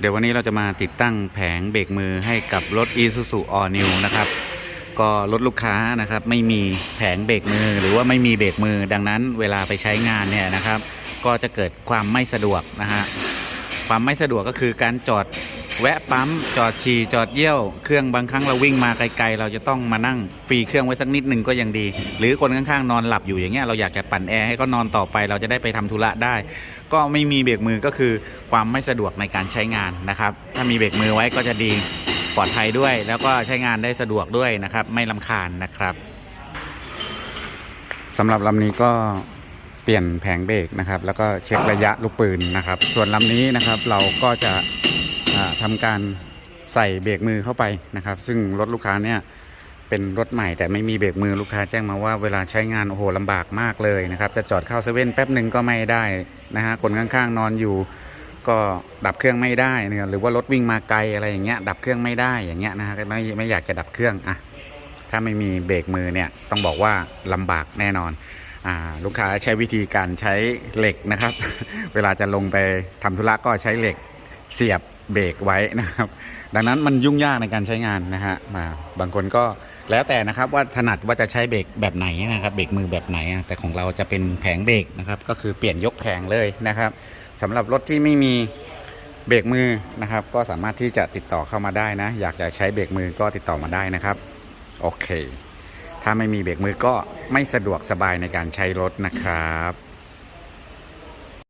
เดี๋ยววันนี้เราจะมาติดตั้งแผงเบรกมือให้กับรถ Isuzu All New นะครับ ก็รถลูกค้านะครับไม่มีแผงเบรกมือหรือว่าไม่มีเบรกมือ ดังนั้นเวลาไปใช้งานเนี่ยนะครับ ก็จะเกิดความไม่สะดวกนะฮะความไม่สะดวกก็คือการจอด แวะปั๊มจอดฉี่จอดเยี่ยวเครื่องบางครั้งเราวิ่งมาไกลๆ เราจะต้องมานั่งฟรีเครื่องไว้สักนิดหนึ่งก็ยังดี หรือคนข้างๆนอนหลับอยู่อย่างเงี้ยเราอยากจะปั่นแอร์ให้เขานอนต่อไป เราจะได้ไปทำธุระได้ ก็ไม่มีเบรกมือก็คือความไม่สะดวกในการใช้งานนะครับ ถ้ามีเบรกมือไว้ก็จะดีปลอดภัยด้วย แล้วก็ใช้งานได้สะดวกด้วยนะครับ ไม่ลำคาญนะครับสำหรับลำนี้ก็เปลี่ยนแผงเบรกนะครับ แล้วก็เช็คระยะลูกปืนนะครับ ส่วนลำนี้นะครับเราก็จะ อ่าทำการใส่เบรกมือเข้าไปนะครับ ซึ่งรถลูกค้าเนี่ยเป็นรถใหม่แต่ไม่มีเบรกมือลูกค้าแจ้งมาว่าเวลาใช้งานโอ้โหลำบากมากเลยนะครับจะจอดเข้าเซเว่นแป๊บหนึ่งก็ไม่ได้นะฮะคนข้างๆ นอนอยู่ ก็ดับเครื่องไม่ได้เนี่ยหรือว่ารถวิ่งมาไกลอะไรอย่างเงี้ยดับเครื่องไม่ได้อย่างเงี้ยนะฮะไม่ไม่อยากจะดับเครื่องอะถ้าไม่มีเบรกมือเนี่ยต้องบอกว่าลำบากแน่นอนอ่าลูกค้าใช้วิธีการใช้เหล็กนะครับ เวลาจะลงไปทำธุระก็ใช้เหล็กเสียบ เบรกไว้นะครับ ดังนั้นมันยุ่งยากในการใช้งานนะฮะมาบางคนก็แล้วแต่นะครับว่าถนัดว่าจะใช้เบรกแบบไหนนะครับเบรกมือแบบไหน แต่ของเราจะเป็นแผงเบรกนะครับ ก็คือเปลี่ยนยกแผงเลยนะครับสำหรับรถที่ไม่มีเบรกมือนะครับ ก็สามารถที่จะติดต่อเข้ามาได้นะ อยากจะใช้เบรกมือก็ติดต่อมาได้นะครับโอเค ถ้าไม่มีเบรกมือก็ไม่สะดวกสบายในการใช้รถนะครับ